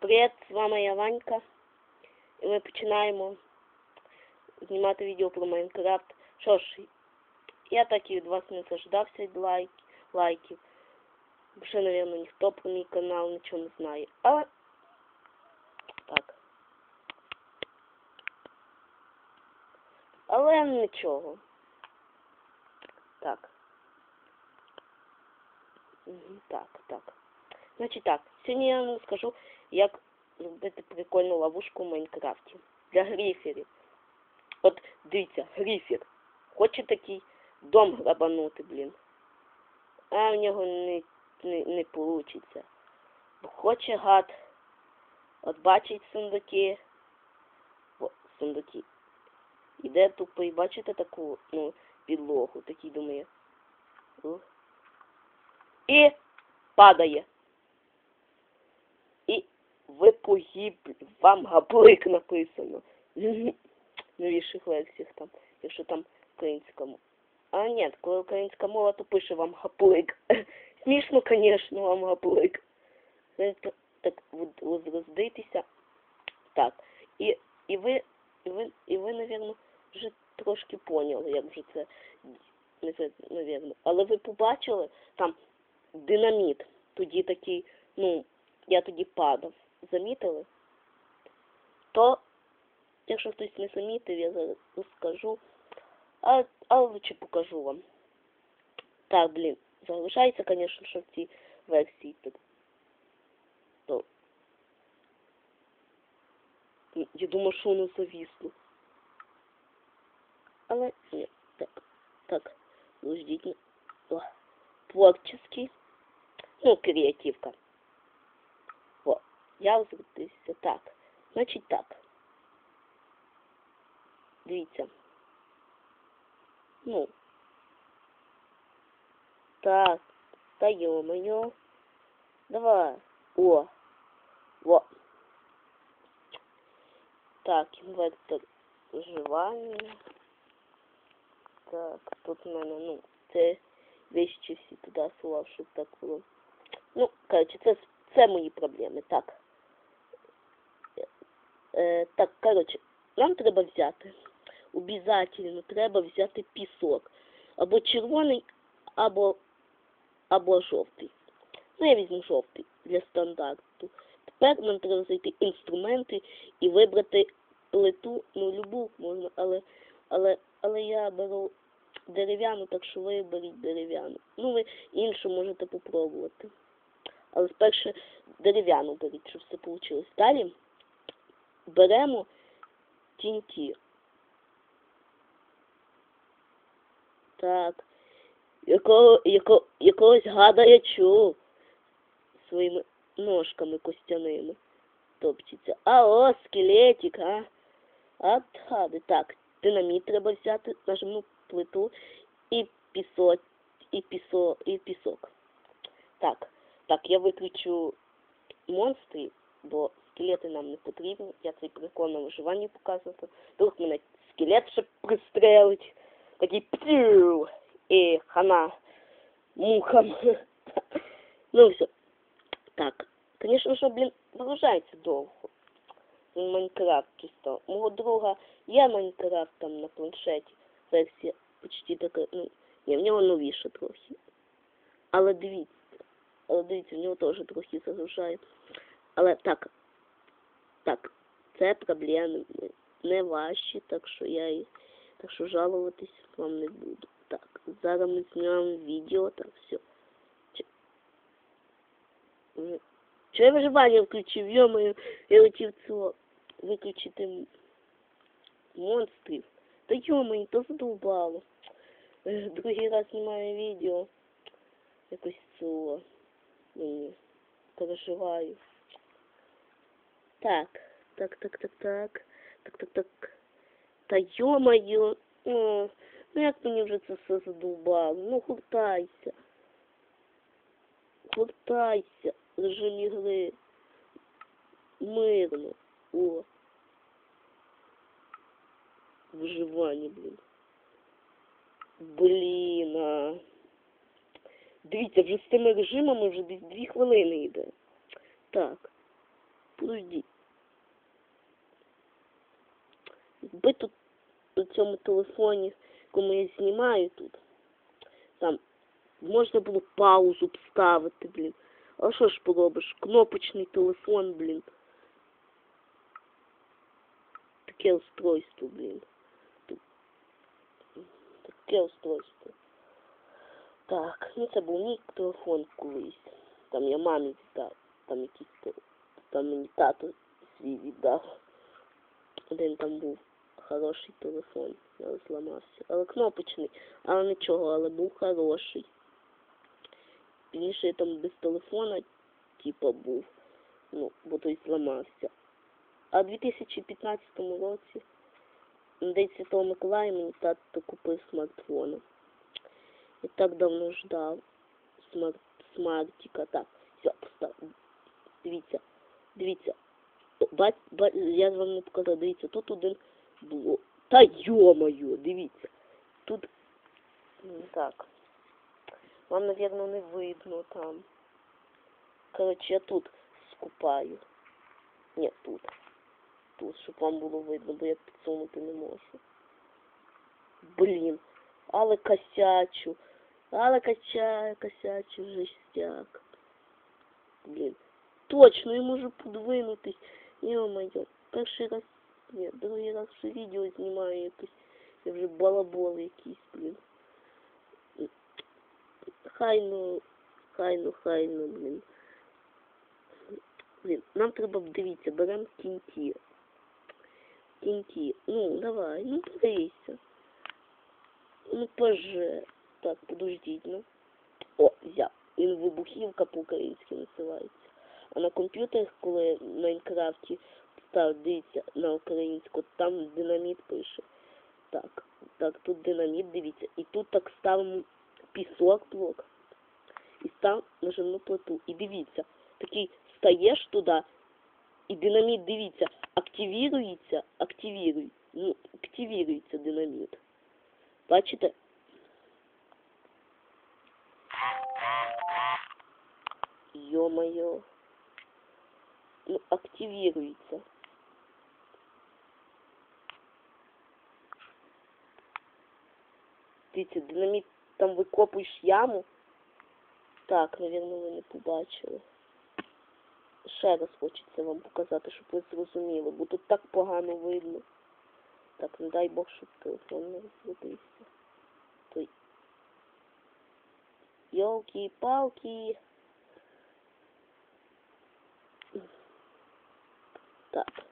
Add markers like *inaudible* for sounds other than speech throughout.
Привіт, з вами я Ванька. І ми починаємо знімати відео про Майнкрафт. Що ж, я так і від вас не заждався лайк, лайків. Бо ще, мабуть, ніхто про мій канал нічого не знає. Але так. Але нічого. Так. Так, так. Значить так, сьогодні я вам скажу, як зробити прикольну ловушку в Майнкрафті для гриферів. От дивіться, грифер. Хоче такий дом грабанути, блін. А в нього не, не, не получиться. Бо хоче гад. От бачить сундуки. О, сундуки. Іде тупо і бачите таку, ну, підлогу, такий думає. І падає. Ви погибли. Вам габлик написано. Новіших версіях там, якщо там українська мова. А ні, коли українська мова, то пише вам гаплик. *laughs* Смішно, звісно, вам гаплик. Так, роздитися. Так. І, і ви, і ви, і ви, напевно, вже трошки поняли, як вже це, це, напевно. Але ви побачили там динаміт. Тоді такий, ну, я тоді падав. Замітили? То, якщо хтось не замітив, я зараз скажу. А, а лучше покажу вам. Так, блін, залишається, звісно, що в цій версії так. То. М, Я думаю, що воно завісло. Але ні, так, так, подождіть. ну, О, творческий, ну, креативка. Я так. Значить так. Дивіться. Ну. Так. Та ё-моё. Давай. О. Во. Так, інвектор вживання. Так, тут у мене, ну, це вещи всі туди сував, щоб так було. Ну, коротше, це, це мої проблеми, так. Е, так, коротше, нам треба взяти. Обязательно треба взяти пісок. Або червоний, або, або жовтий. Ну, я візьму жовтий для стандарту. Тепер нам треба зайти інструменти і вибрати плиту, ну, любу можна, але, але, але я беру дерев'яну, так що ви беріть дерев'яну. Ну, ви іншу можете попробувати. Але спершу дерев'яну беріть, щоб все вийшло. Далі беремо тінті. Так. Якого, яко, якогось гада я чув своїми ножками костяними топчеться. А о, скелетик, а? От гади. Так, динаміт треба взяти, нажму плиту і пісок, і пісо, і пісок. Так, так, я виключу монстрів, бо скелети нам не потрібні. Я цей прикол на виживанні показував. Вдруг мене скелет ще пристрелить. Такий п'ю, і хана мухам. *laughs* ну все. Так, звісно, що, блін, вигружається довго. Майнкрафт чисто. Мого друга є Майнкрафт там на планшеті. Версія почти така, ну, ні, в нього новіша трохи. Але дивіться, але дивіться, в нього теж трохи загружає. Але так, так, це проблеми не ваші, так що я і так що жалуватись вам не буду. Так, зараз ми знімемо відео, так, все. Чи, я виживання включив, йомаю, я хотів цього виключити монстрів. Та йомаю, то задовбало. Другий раз знімаю відео. Якось цього. Переживаю. Так, так, так, так, так. Так, так, так. Та йо-моє, ну, як мені вже це все задовбало? Ну хуртайся. Хуртайся, режим ігри. Мирно. О. Виживання, блін. Блін, а. Дивіться, вже з тими режимами вже десь дві хвилини йде. Так. Подожди. Якби тут на цьому телефоні, кому я знімаю тут, там можна було паузу б ставити, блін. А що ж поробиш? Кнопочний телефон, блін. Таке устройство, блін. Тут. Таке устройство. Так, ну це був мій телефон колись. Там я мамі віддав. Тато свій віддав. Один там був хороший телефон, але зламався. Але кнопочний, але нічого, але був хороший. Пізніше я там без телефона, типа, був. Ну, бо той зламався. А в 2015 році, на День Святого Миколая, мені тато купив смартфон. Я так давно ждав смарт, смартика. Так, все, постав. Дивіться, дивіться. Бать, бать, я вам не показав, дивіться, тут один було. Та йо-моє, дивіться. Тут так. Вам, напевно, не видно там. Коротше, я тут скупаю. Ні, тут. Тут, щоб вам було видно, бо я підсунути не можу. Блін, але косячу. Але качаю, косячу жестяк. Блін. Точно, я можу подвинутись. Йо-моє, перший раз, ні, другий раз вже відео знімаю якось. Я вже балабол якийсь, блін. Хай ну, хай ну, хай ну, блін. Блін, нам треба, дивіться, беремо кінті. Кінті. Ну, давай, ну подивися. Ну, поже. Так, подождіть, ну. О, взяв. Він вибухівка по-українськи називається. На комп'ютерах, коли в Майнкрафті став, дивіться, на українську, там динаміт пише. Так, так, тут динаміт, дивіться. І тут так ставимо пісок блок. І став нажимну плиту. І дивіться, такий стаєш туди, і динаміт, дивіться, активірується, активірує, ну, активірується динаміт. Бачите? Ё-моё. Активируется. Дивіться, динаміт там викопуєш яму. Так, навірно, ви не побачили. Ще раз хочеться вам показати, щоб ви зрозуміли, бо тут так погано видно. Так, не дай Бог, щоб телефон не розрядився. Той. Йолки-палки. Так.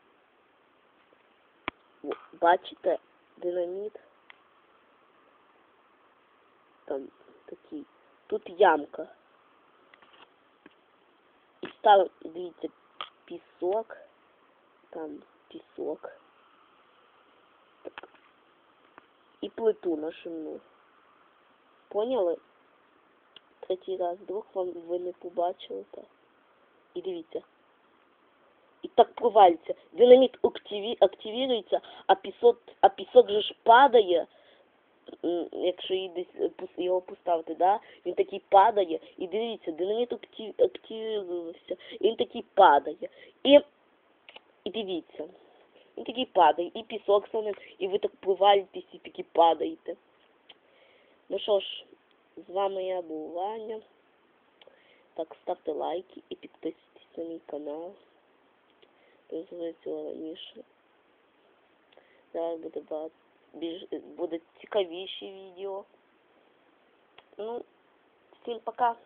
Бачите, динаміт. Там такий. Тут ямка. І став, дивіться, пісок. Там пісок. Так. І плиту нашину. Поняли? Третій раз вдруг вам ви не побачили так. І дивіться. І так провалиться. Динаміт активі... активірується, а пісок, а пісок же ж падає. Якщо її десь е, його поставити, да? він такий падає. І дивіться, динаміт актив... активувався, він такий падає. І, і дивіться, він такий падає, і пісок стане, і ви так провалитесь, і такі падаєте. Ну що ж, з вами я був Ваня. Так, ставте лайки і підписуйтесь на мій канал. Цього раніше. Зараз буде багато більш буде цікавіші відео. Ну, всім пока.